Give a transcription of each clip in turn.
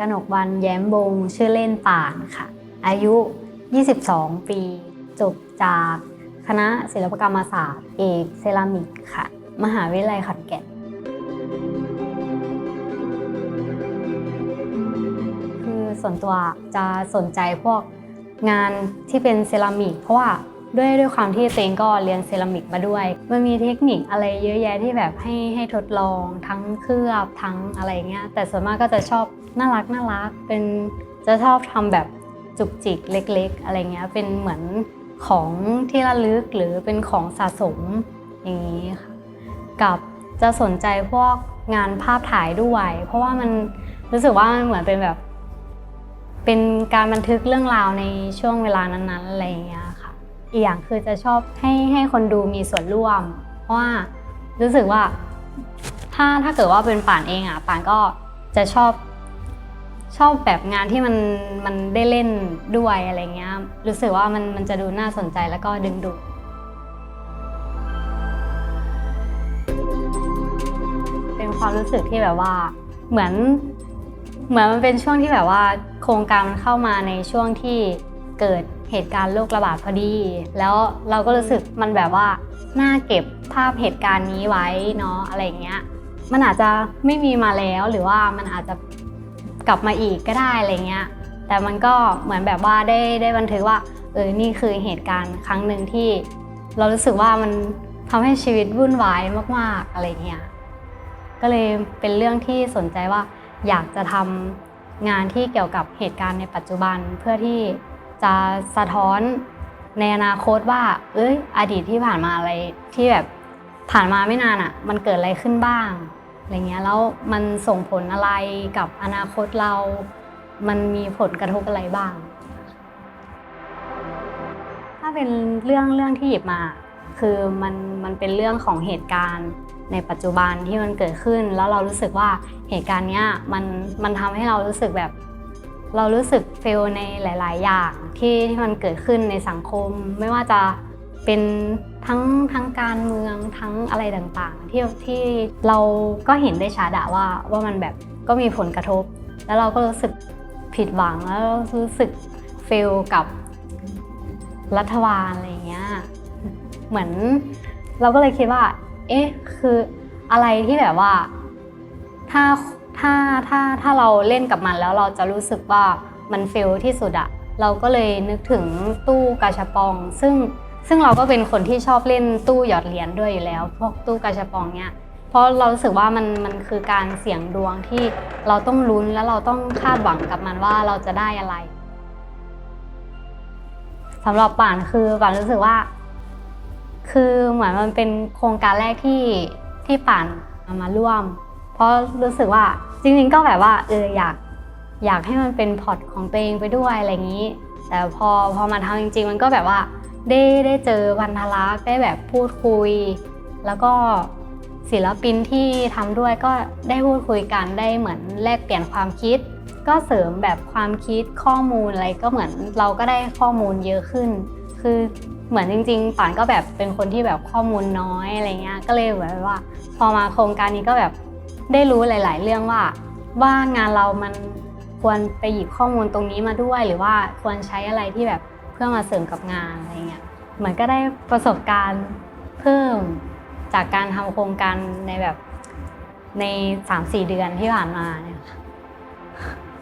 กนกวันแย้มบง ชื่อเล่นป่านค่ะ อายุ 22 ปี จบจากคณะศิลปกรรมศาสตร์ เอกเซรามิกค่ะ มหาวิทยาลัยขอนแก่นคือส่วนตัวจะสนใจพวกงานที่เป็นเซรามิก เพราะว่า ด้วยด้วยความที่เตงก็เรียนเซรามิกมาด้วย มันมีเทคนิคอะไรเยอะแยะที่แบบให้ให้ทดลองทั้งเคลือบทั้งอะไรเงี้ยแต่ส่วนมากก็จะชอบน่ารักน่ารักเป็นจะชอบทำแบบจุกจิกเล็ก ๆ อะไรเงี้ยเป็นเหมือนของที่ระลึกหรือเป็นของสะสมอย่างนี้ค่ะกับจะสนใจพวกงานภาพถ่ายด้วย เพราะว่ามันรู้สึกว่ามันเหมือนเป็นแบบ เป็นการบันทึกเรื่องราวในช่วงเวลานั้นๆอะไรอย่างเงี้ย อีกอย่างคือจะชอบให้ให้คนดูมีส่วนร่วม เพราะว่ารู้สึกว่าถ้าถ้าเกิดว่าเป็นป่านเองอะป่านก็จะชอบชอบแบบงานที่มันมันได้เล่นด้วยอะไรเงี้ยรู้สึกว่ามันมันจะดูน่าสนใจแล้วก็ดึงดูดเป็นความรู้สึกที่แบบว่าเหมือนเหมือนมันเป็นช่วงที่แบบว่าโครงการมันเข้ามาในช่วงที่ เกิดเหตุการณ์โรคระบาดพอดี แล้วเราก็รู้สึกมันแบบว่าน่าเก็บภาพเหตุการณ์นี้ไว้เนาะอะไรเงี้ย มันอาจจะไม่มีมาแล้วหรือว่ามันอาจจะกลับมาอีกก็ได้อะไรเงี้ย แต่มันก็เหมือนแบบว่าได้ได้บันทึกว่าเออนี่คือเหตุการณ์ครั้งหนึ่งที่ เรารู้สึกว่ามันทำให้ชีวิตวุ่นวายมากๆอะไรเงี้ย ก็เลยเป็นเรื่องที่สนใจว่าอยากจะทำงานที่เกี่ยวกับเหตุการณ์ในปัจจุบันเพื่อที่ จะสะท้อนในอนาคตว่า เอ้ย อดีตที่ผ่านมาอะไรที่แบบผ่านมาไม่นานอะ่ะ มันเกิดอะไรขึ้นบ้างอะไรเงี้ยแล้วมันส่งผลอะไรกับอนาคตเรา มันมีผลกระทบอะไรบ้าง ถ้าเป็นเรื่องเรื่องที่หยิบมา คือมันมันเป็นเรื่องของเหตุการณ์ในปัจจุบันที่มันเกิดขึ้น แล้วเรารู้สึกว่าเหตุการณ์เนี้ยมันมันทำให้เรารู้สึกแบบ เรารู้สึกเฟลในหลาย ๆ อย่างที่ที่มันเกิดขึ้นในสังคม ไม่ว่าจะเป็นทั้งทั้งการเมืองทั้งอะไรต่างๆ ที่ที่เราก็เห็นได้ชัดอะว่าว่ามันแบบก็มีผลกระทบ แล้วเราก็รู้สึกผิดหวังแล้วรู้สึกเฟลกับรัฐบาลอะไรอย่างเงี้ยเหมือนเราก็เลยคิดว่า เอ๊ะคืออะไรที่แบบว่า ถ้า ถ้าถ้าถ้าเราเล่นกับมันแล้วเราจะรู้สึกว่ามันเฟลที่สุดอะเราก็เลยนึกถึงตู้กาชาปอง ซึ่งซึ่งเราก็เป็นคนที่ชอบเล่นตู้หยอดเหรียญด้วยอยู่แล้ว พวกตู้กาชาปองเนี้ยเพราะเรารู้สึกว่ามันมันคือการเสี่ยงดวงที่เราต้องลุ้นแล้วเราต้องคาดหวังกับมันว่าเราจะได้อะไรสำหรับป่านคือป่านรู้สึกว่า คือเหมือนมันเป็นโครงการแรกที่ที่ป่านเอามาร่วม เพราะรู้สึกว่า จริงๆก็แบบว่าเอออยากอยากให้มันเป็นพอร์ตของตัวเองไปด้วยอะไรอย่างนี้ แต่พอพอมาทำจริง ๆ มันก็แบบว่าได้ได้เจอพันธลักษณ์ได้แบบพูดคุย แล้วก็ศิลปินที่ทำด้วยก็ได้พูดคุยกันได้เหมือนแลกเปลี่ยนความคิด ก็เสริมแบบความคิดข้อมูลอะไรก็เหมือนเราก็ได้ข้อมูลเยอะขึ้น คือเหมือนจริงๆป่านก็แบบเป็นคนที่แบบข้อมูลน้อยอะไรเงี้ยก็เลยแบบว่า พอมาโครงการนี้ก็แบบ ได้รู้หลาย ๆ เรื่องว่า ว่างานเรามันควรไปหยิบข้อมูลตรงนี้มาด้วย หรือว่าควรใช้อะไรที่แบบเพื่อมาเสริมกับงานอะไรเงี้ยเหมือนก็ได้ประสบการณ์เพิ่มจากการทำโครงการในแบบใน 3-4 เดือนที่ผ่านมาเนี่ยค่ะ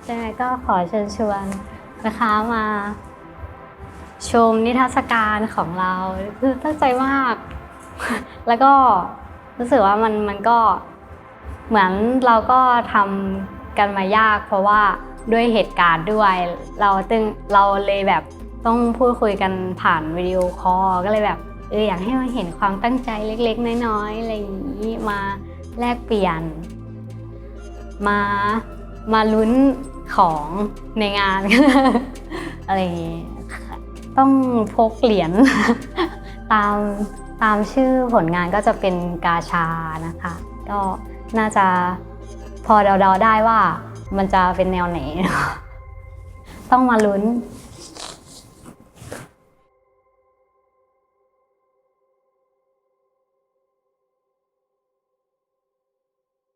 ใช่ไหมก็ขอเชิญชวนนะคะมาชมนิทรรศการของเราคือตั้งใจมาก แล้วก็รู้สึกว่ามันมันก็ เหมือนเราก็ทำกันมายาก เพราะว่าด้วยเหตุการณ์ด้วย เราตึงเราเลยแบบต้องพูดคุยกันผ่านวิดีโอคอลก็เลยแบบเอออยากให้มาเห็นความตั้งใจเล็กๆ น้อยๆอะไรอย่างนี้มาแลกเปลี่ยน มามาลุ้นของในงาน อะไรอย่างนี้ต้องพกเหรียญตามตามชื่อผลงานก็จะเป็นกาชานะคะ ก็ น่าจะพอเดาๆได้ว่ามันจะเป็นแนวไหน ต้องมาลุ้น